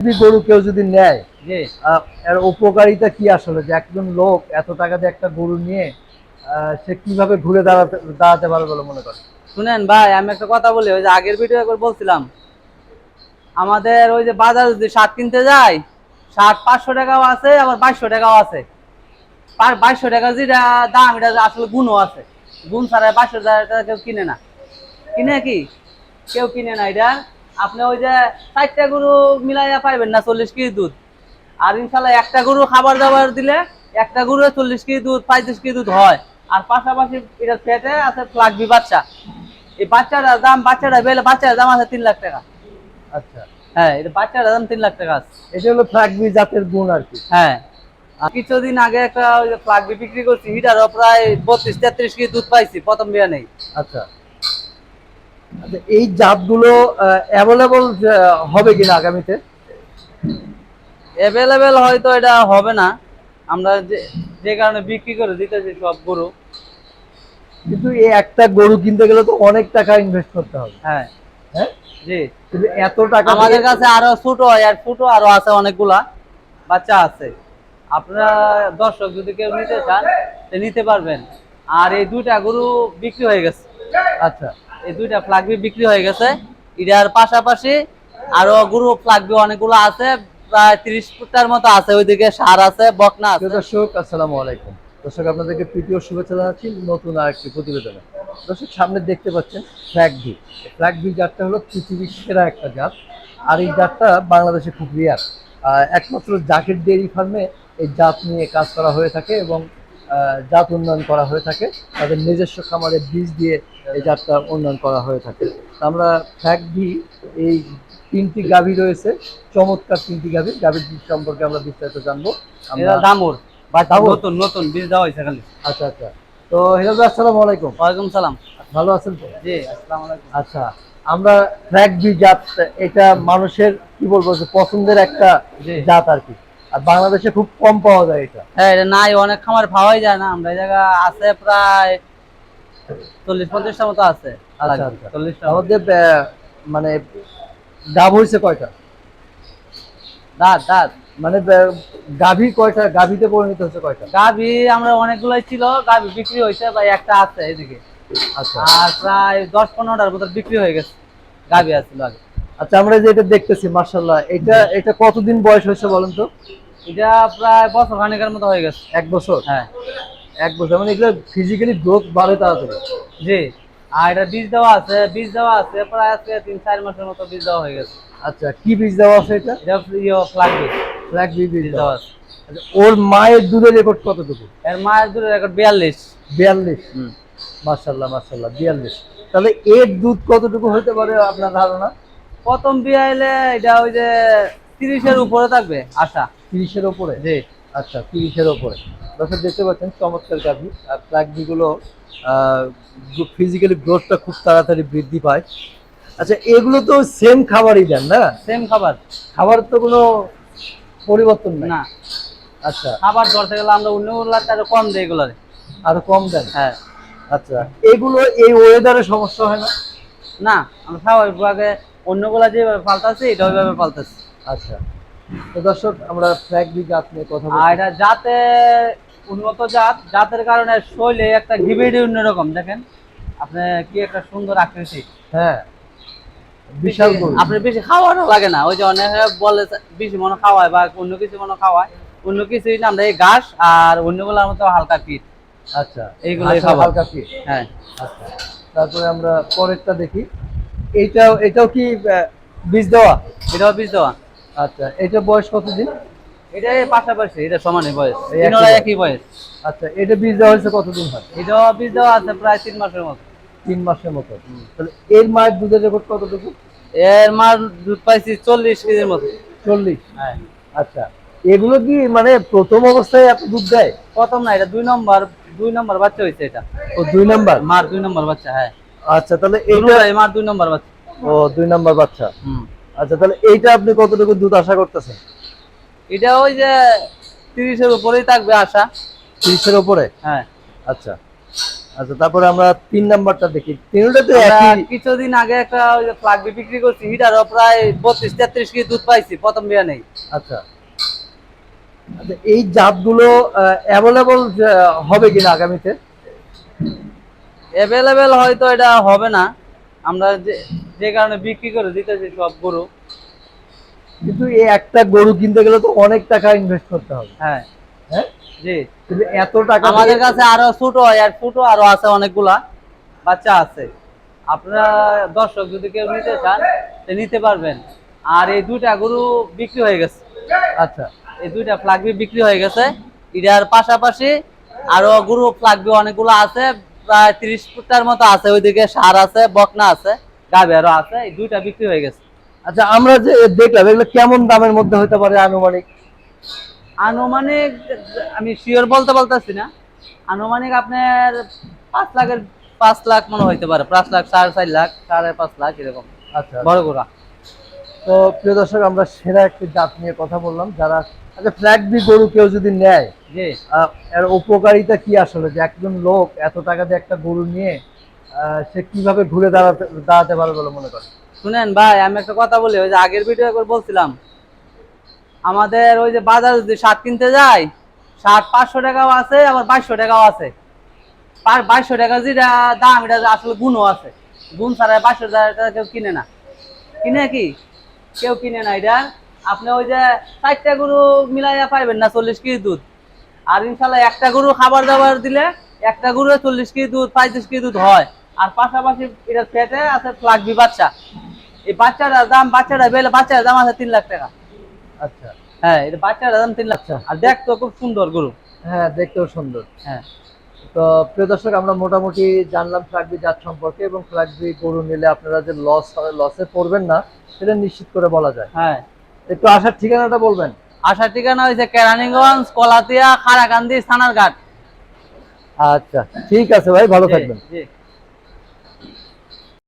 যদি গরু কেউ যদি নেয় এর উপকারিতা কি আসলে? যে একজন লোক এত টাকা দিয়ে একটা গরু নিয়ে সে কীভাবে ঘুরে দাঁড়াতে দাঁড়াতে পারবে বলে মনে করে শুনেন ভাই আমি একটা কথা বলি ওই যে আগের ভিডিও একবার বলছিলাম। আমাদের ওই যে বাজার যদি শার্ট কিনতে যাই শার্ট পাঁচশো টাকাও আছে আবার বাইশশো টাকাও আছে। বাইশশো টাকা যেটা দাম এটা আসলে গুণও আছে। গুণ ছাড়া বাইশশো টাকা কেউ কিনে না। কিনে কি? কেউ কিনে না এটা আপনি ওই যে চারটা গরু মিলাইয়া পাইবেন না চল্লিশ কেজি দুধ। আর ইনশাল্লাহ একটা গরু খাবার দাবার দিলে একটা গরু চল্লিশ কেজি দুধ পঁয়ত্রিশ কেজি দুধ হয়। আর পাশাপাশি এটা ফেটে আছে ফ্লাগবি বাচ্চা। এই বাচ্চাটার দাম বাচ্চাটা বেলে বাচ্চার দাম আছে তিন লাখ টাকা। আচ্ছা। হ্যাঁ এটা বাচ্চাটার দাম তিন লাখ টাকা আছে। এটা হলো ফ্ল্যাগবি জাতের গুণ আর কি। হ্যাঁ। কিছুদিন আগে একটা ফ্লাগবি বিক্রি করছি হিটারও প্রায় বত্রিশ তেত্রিশ কেজি দুধ পাইছি প্রথম বিয়া নেই। আচ্ছা। আচ্ছা এই জাতগুলো অ্যাভেলেবল হবে কিনা আগামীতে? অ্যাভেলেবেল হয়তো এটা হবে না। আমরা যে কারণে বিক্রি করে দিতেছি সব গরু। কিন্তু এই একটা গরু কিনতে গেলে তো অনেক টাকা ইনভেস্ট করতে হবে। হ্যাঁ। হ্যাঁ? জি। এত টাকা আমাদের কাছে আরও ছোট হয় আর ছোট আরও আছে অনেকগুলা বাচ্চা আছে। আপনারা দর্শক যদি কেউ নিতে চান নিতে পারবেন। আর এই দুইটা গরু বিক্রি হয়ে গেছে। আচ্ছা। এই দুইটা ফ্লাগবি বিক্রি হয়ে গেছে। এটার পাশাপাশি আরও গরু ফ্লাগবি অনেকগুলো আছে, প্রায় তিরিশ ফুটার মতো আছে, ওইদিকে সার আছে, বকনা আছে। দর্শক, আসসালামু আলাইকুম। দর্শক, আপনাদেরকে তৃতীয় শুভেচ্ছা জানাচ্ছি নতুন আর একটি প্রতিবেদনে। দর্শক, সামনে দেখতে পাচ্ছেন ফ্ল্যাগ ভি জাতটা হলো পৃথিবীর সেরা একটা জাত। আর এই জাতটা বাংলাদেশে খুব রিয়ার একমাত্র জাকের ডেয়ারি ফার্মে এই জাত নিয়ে কাজ করা হয়ে থাকে এবং জাত উন্নয়ন করা হয়ে থাকে। তাদের নিজস্ব খামারে বীজ দিয়ে এই জাতটা উন্নয়ন করা হয়ে থাকে। আমরা ফ্ল্যাগ ভি এই তিনটি গাভী রয়েছে চমৎকার তিনটি গাভী। গাভীর বীজ সম্পর্কে আমরা বিস্তারিত জানব। আমরা দামুর নতুন নতুন বীজ দেওয়া হয়েছে খালি। আচ্ছা আচ্ছা। তো হিরাজ আসসালামু আলাইকুম। ওয়ালাইকুম সালাম। ভালো আছেন তো? জি আসসালামু আলাইকুম। আচ্ছা আমরা বি জাত এটা মানুষের কি বলব যে পছন্দের একটা। জাত আর কি। আর বাংলাদেশে খুব কম পাওয়া যায় এটা। হ্যাঁ এটা নাই অনেক খামার পাওয়াই যায় না। আমরা এই জায়গা আছে প্রায় চল্লিশ পঞ্চাশটা মতো আছে। আচ্ছা আচ্ছা। চল্লিশটা। আহ, মানে গাভ হয়েছে কয়টা? দাঁত দাঁত মানে গাভী কয়টা? গাভীতে পরিণত হচ্ছে কয়টা? গাভি আমরা অনেকগুলোই ছিল গাভি বিক্রি হয়েছে একটা আছে এদিকে। আচ্ছা। আর প্রায় দশ পনেরোটার মতো বিক্রি হয়ে গেছে গাভি আছিল আগে। আচ্ছা আমরা যে এটা দেখতেছি মার্শাল্লাহ এটা এটা কতদিন বয়স হয়েছে বলেন তো? এটা প্রায় বছর খানিকের মতো হয়ে গেছে। এক বছর? হ্যাঁ। এক বছর মানে এগুলো ফিজিক্যালি গ্রোথ বাড়ে তাড়াতাড়ি। জি। আর এটা বীজ দেওয়া আছে বীজ দেওয়া আছে প্রায় আজকে তিন চার মাসের মতো বীজ দেওয়া হয়ে গেছে। আচ্ছা কি বীজ দেওয়া আছে এটা? এটা ইয়ে ফ্লাগ বীজ। ফ্ল্যাগ বীজ বীজ দেওয়া আছে। আচ্ছা, ওর মায়ের দুধের রেকর্ড কতটুকু? এর মায়ের দুধের রেকর্ড বিয়াল্লিশ। বিয়াল্লিশ? মার্শাল্লাহ মার্শাল্লাহ বিয়াল্লিশ। তাহলে এর দুধ কতটুকু হতে পারে আপনার ধারণা? প্রথম বিয়ে এলে এটা ওই যে তিরিশের উপরে থাকবে আশা। তিরিশের উপরে? জি। আচ্ছা তিরিশের ওপরে দর্শক দেখতে পাচ্ছেন চমৎকার গাভি। আর ফ্ল্যাগভিগুলো ফিজিক্যালি গ্রোথটা খুব তাড়াতাড়ি বৃদ্ধি পায়। আচ্ছা এগুলো তো সেম খাবারই দেন না? সেম খাবার। খাবার তো কোনো পরিবর্তন নাই? না। আচ্ছা। খাবার ধরতে গেলে আমরা অন্যগুলো তার কম দিই এগুলারে আরও কম দেন? হ্যাঁ। আচ্ছা এগুলো এই ওয়েদারে সমস্যা হয় না? না আমরা স্বাভাবিক আগে অন্যগুলা যেভাবে পাল্টাচ্ছি এটা ওইভাবে পাল্টাচ্ছি। আচ্ছা। তো দর্শক আমরা ফ্ল্যাগবি জাত নিয়ে কথা আর বলছি এটা জাতে উন্নত জাত জাতের কারণে শৈলে একটা ঘিবিডি অন্যরকম দেখেন। আপনি কি একটা সুন্দর আকৃতি। হ্যাঁ বিশাল আপনি বেশি খাওয়ানো লাগে না ওই যে অনেকে বলে বেশি মনে খাওয়ায় বা অন্য কিছু মনে খাওয়ায়। অন্য কিছুই না আমরা এই ঘাস আর অন্যগুলোর মতো হালকা পিঠ আচ্ছা। হালকা ফিট হ্যাঁ। আচ্ছা তারপরে আমরা পরেরটা দেখি। এইটাও এটাও কি বীজ দেওয়া? এটাও বীজ দেওয়া। আচ্ছা এটা বয়স কতদিন? এটা পাশাপাশি এটা সমানই বয়স। এই একই বয়স। আচ্ছা এটা বীজ দেওয়া হয়েছে কতদিন হয়? এটাও বীজ দেওয়া আছে প্রায় তিন মাসের মতো। তিন মাসের মতো। তাহলে এর মায়ের দুধের রেকর্ড কতটুকু? এর মার দুধ পাইছি চল্লিশ কেজির মতো। চল্লিশ? হ্যাঁ। আচ্ছা এগুলো কি মানে প্রথম অবস্থায় এত দুধ দেয়? প্রথম না এটা দুই নম্বর দুই নম্বর বাচ্চা হয়েছে এটা। ও দুই নাম্বার? মার দুই নম্বর বাচ্চা হ্যাঁ। আচ্ছা তাহলে দুটোটাই মার দুই নম্বর বাচ্চা। ও দুই নাম্বার বাচ্চা। হুম। আচ্ছা তাহলে এইটা আপনি কতটুকু দুধ আশা করতেছেন? এটা ওই যে তিরিশের উপরেই থাকবে আশা। তিরিশের উপরে? হ্যাঁ। আচ্ছা। আচ্ছা তারপরে আমরা তিন নাম্বারটা দেখি। কিছুদিন আগে একটা ওই যে ফ্লাগবি বিক্রি করছি হিটারও প্রায় বত্রিশ তেত্রিশ কেজি দুধ পাইছি প্রথম বিয়া নেই। আচ্ছা। আচ্ছা এই জাতগুলো অ্যাভেলেবল হবে কিনা আগামীতে? অ্যাভেলেবেল হয়তো এটা হবে না। আমরা যে যে কারণে বিক্রি করে দিতেছি সব গরু। কিন্তু এই একটা গরু কিনতে গেলে তো অনেক টাকা ইনভেস্ট করতে হবে। হ্যাঁ। হ্যাঁ? জি। এত টাকা আমাদের কাছে আরও ছোট আর ছোট আরও আছে অনেকগুলা বাচ্চা আছে। আপনারা দর্শক যদি কেউ নিতে চান নিতে পারবেন। আর এই দুইটা গরু বিক্রি হয়ে গেছে। আচ্ছা। এই দুইটা ফ্লাগবি বিক্রি হয়ে গেছে। এটার পাশাপাশি আরও গরু ফ্লাগবি অনেকগুলো আছে। প্রায় তিরিশ ফুটার মতো আছে। ওইদিকে সার আছে বকনা আছে গাভী আরও আছে। এই দুইটা বিক্রি হয়ে গেছে। আচ্ছা আমরা যে দেখলাম এগুলো কেমন দামের মধ্যে হতে পারে আনুমানিক? আনুমানিক আমি শিওর বলতে বলতেছি না। আনুমানিক আপনার পাঁচ লাখের পাঁচ লাখ মনে হইতে পারে। পাঁচ লাখ সাড়ে চার লাখ সাড়ে পাঁচ লাখ এরকম। আচ্ছা বড় গোড়া তো প্রিয় দর্শক আমরা সেরা একটি জাত নিয়ে কথা বললাম। যারা আচ্ছা ফ্ল্যাগ বি গরু কেউ যদি নেয় আহ, এর উপকারিতা কি আসলে? যে একজন লোক এত টাকা দিয়ে একটা গরু নিয়ে সে কীভাবে ঘুরে দাঁড়াতে দাঁড়াতে পারে বলে মনে করে শুনেন ভাই, আমি একটা কথা বলি, ওই যে আগের ভিডিও একবার বলছিলাম। আমাদের ওই যে বাজার যদি শার্ট কিনতে যাই শার্ট পাঁচশো টাকাও আছে, আবার বাইশশো টাকাও আছে। বাইশশো টাকা যেটা দাম, এটা আসলে গুণও আছে। গুণ ছাড়া বাইশশো টাকা কেউ কিনে না। কিনে কি? কেউ কিনে না এটা। আপনি ওই যে চারটা গরু মিলাইয়া পাইবেন না চল্লিশ কেজি দুধ? আর ইনশাল্লাহ একটা গরু খাবার দাবার দিলে একটা গরু চল্লিশ কেজি দুধ, পঁয়ত্রিশ কেজি দুধ হয়। আর পাশাপাশি এটার পেটে আছে ফ্লাগবি বাচ্চা। এই বাচ্চাটার দাম বাচ্চাটা বেলে বাচ্চার দাম আছে তিন লাখ টাকা। আচ্ছা। হ্যাঁ এটা বাচ্চাটার দাম তিন লাখ আচ্ছা। আর খুব সুন্দর গরু। হ্যাঁ দেখতেও সুন্দর। হ্যাঁ। তো প্রিয় দর্শক আমরা মোটামুটি জানলাম ফ্ল্যাগবি জাত সম্পর্কে এবং ফ্ল্যাগবি গরু নিলে আপনারা যে লস হবে লসে পড়বেন না সেটা নিশ্চিত করে বলা যায়। হ্যাঁ। একটু আসার ঠিকানাটা বলবেন? আসার ঠিকানা হয়েছে কেরানীগঞ্জ কলাতিয়া খারাকান্দি থানার ঘাট আচ্ছা ঠিক আছে ভাই ভালো থাকবেন। জি।